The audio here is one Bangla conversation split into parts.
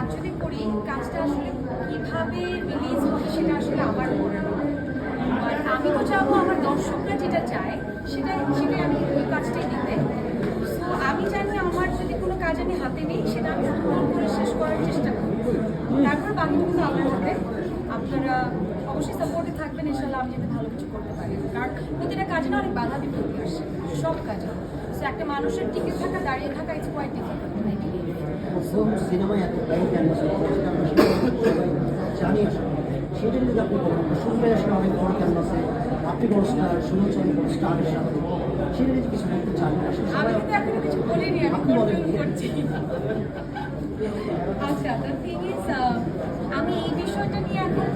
কাজ যদি করি কাজটা আসলে কীভাবে রিলিজ হবে সেটা আসলে আমার মনে আর আমি তো চাবো আমার দর্শকরা যেটা চায়, সেটা সেটাই আমি ওই কাজটাই দিতে। সো আমি জানি আমার যদি কোনো কাজ আমি হাতে নিই, সেটা আমি সুন্দর করে শেষ করার চেষ্টা করি তারপর বাকিটুকু আমার হাতে। আপনারা অবশ্যই সাপোর্টে থাকবেন, ইনশাল্লাহ আমি যাতে ভালো কিছু করতে পারি। কারণ প্রতিটা কাজে না অনেক বাধা বিপত্তি আসে, সব কাজে। একটা মানুষের টিকে থাকা দাঁড়িয়ে থাকা ইটস কোয়াইট ডিফিকাল্ট সিনেমায় এত ক্যানভাস সেটা জানি। সেটা যদি আপনি বলেন শুনবে আসলে অনেক বড় ক্যানভাসে আপনি বড় স্টার শুনেছেন অনেক বড় স্টারের সাথে সেটা যদি কিছু বলতে চান আমি সবাই এখনও কিছু বলিনি আমি কন্ট্রোল করছি। আচ্ছা দ্য থিং ইজ আমি এই বিষয়টা নিয়ে এখন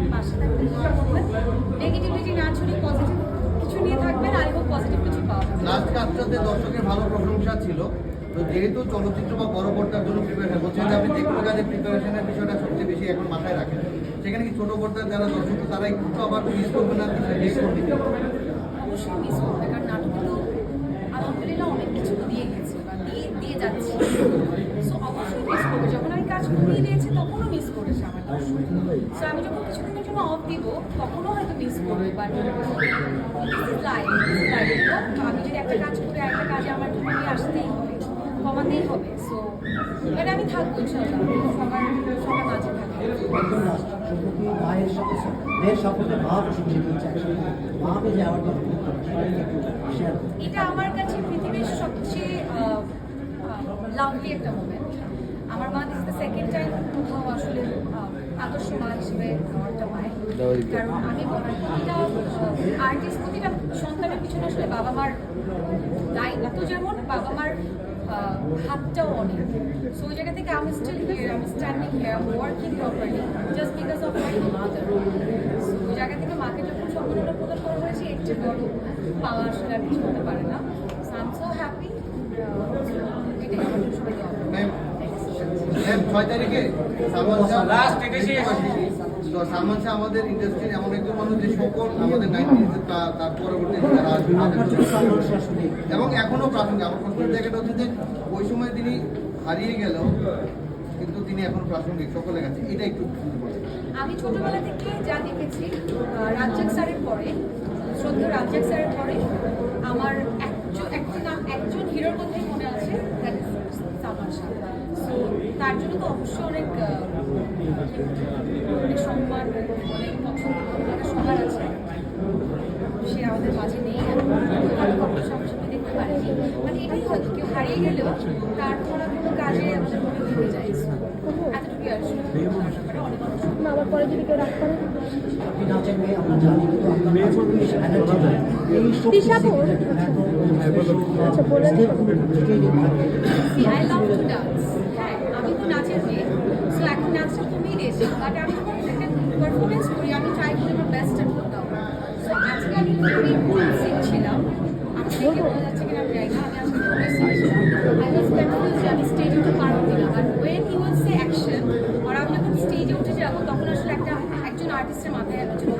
আমার পাশে থাকবেন নেগেটিভিটি না ছড়িয়ে পজিটিভ কিছু নিয়ে থাকবেন আই হোপ পজিটিভ কিছু পাওয়া লাস্ট কাজটাতে দর্শকের ভালো প্রশংসা ছিল। তো যেহেতু চলচ্চিত্র বা বড় পর্দার জন্য প্রিপারেশন বলছেন আপনি যে কোনো কাজে প্রিপারেশনের বিষয়টা সবচেয়ে বেশি এখন মাথায় রাখেন সেখানে কি ছোট পর্দার যারা দর্শক তারা একটু আবার মিস করবে না? অবশ্যই মিস করবে কারণ নাটকে তো আলহামদুলিল্লাহ অনেক কিছু দিয়ে গেছে বা দিয়ে দিয়ে যাচ্ছে সো অবশ্যই মিস করবে দিয়েছি, তখনও মিস করেছে আমার দর্শক সো আমি যখন কিছুদিনের জন্য অফ দিব, তখনও হয়তো মিস করবে বাট আমি যদি একটা কাজ করে একটা কাজে আমার জন্য আসতেই হবে, কমাতেই হবে সো এটা আমি থাকব ইনশাল্লাহ সবার সবার মাঝে এটা আমার কাছে পৃথিবীর সবচেয়ে লাভলি একটা মোমেন্ট আমার মা দিস দ্য সেকেন্ড টাইম কোথাও আসলে আদর্শ মা হিসেবে অ্যাওয়ার্ডটা পায়। কারণ আমি প্রতিটা আর্টিস্ট প্রতিটা সন্তানের পিছনে আসলে বাবা মার দায়িত্ব যেমন বাবা মার হাতটাও অনেক। সো ওই জায়গা থেকে আমি স্টিল হিয়ার আমি স্ট্যান্ডিং হিয়ার আমি working properly just because of my mother ওই জায়গা থেকে মাকে যখন সম্পূর্ণ প্রদান করা হয়েছে এর চেয়ে বড় পাওয়া আসলে আর কিছু হতে পারে না। So I am so happy এটাই আমার জন্য সবাইকে ম্যাম ম্যাম ছয় তারিখে সালমান শাহ Last তো সালমান শাহ আমাদের ইন্ডাস্ট্রির এমন একজন মানুষ যে সকল আমাদের নাইনটিজ তার পরবর্তী যারা এবং এখনও প্রাসঙ্গিক আমার প্রশ্নের জায়গাটা হচ্ছে যে ওই সময় তিনি হারিয়ে গেলেও কিন্তু তিনি এখন প্রাসঙ্গিক সকলের কাছে এটা একটু আমি ছোটবেলা থেকে যা দেখেছি রাজ্জাক স্যারের পরে শ্রদ্ধেয় রাজ্জাক স্যারের পরে আমার একজন একজন একজন হিরোর কথাই মনে আছে। শাহ সো তার জন্য তো অবশ্যই অনেক অনেক সম্মান অনেক পছন্দ অনেক সবার আছে। সে আমাদের মাঝে নেই সবসময় দেখতে পারিনি। মানে এটাই হয়তো কেউ হারিয়ে গেলেও তার কোনো কোনো কাজে আমাদের মনে হয়ে যায়। এতটুকু আসলে অনেক অনেক আবার পরে যদি কেউ রাগ করে? আচ্ছা, তো। আমি তো নাচের মেয়ে। সো এখন নাচটা কমিয়ে দিয়েছি বাট আমি যখন পারফরমেন্স করি আমি ট্রাই করি আমার বেস্টটা করতাম সো আজকে আমি খুবই সিং ছিলাম আমি দেখে বোঝা যাচ্ছে কিনা আমি জানি না। আমি আজকে খুবই সিং আই ওয়াজ কনফিউজ আমি স্টেজ artistçi madde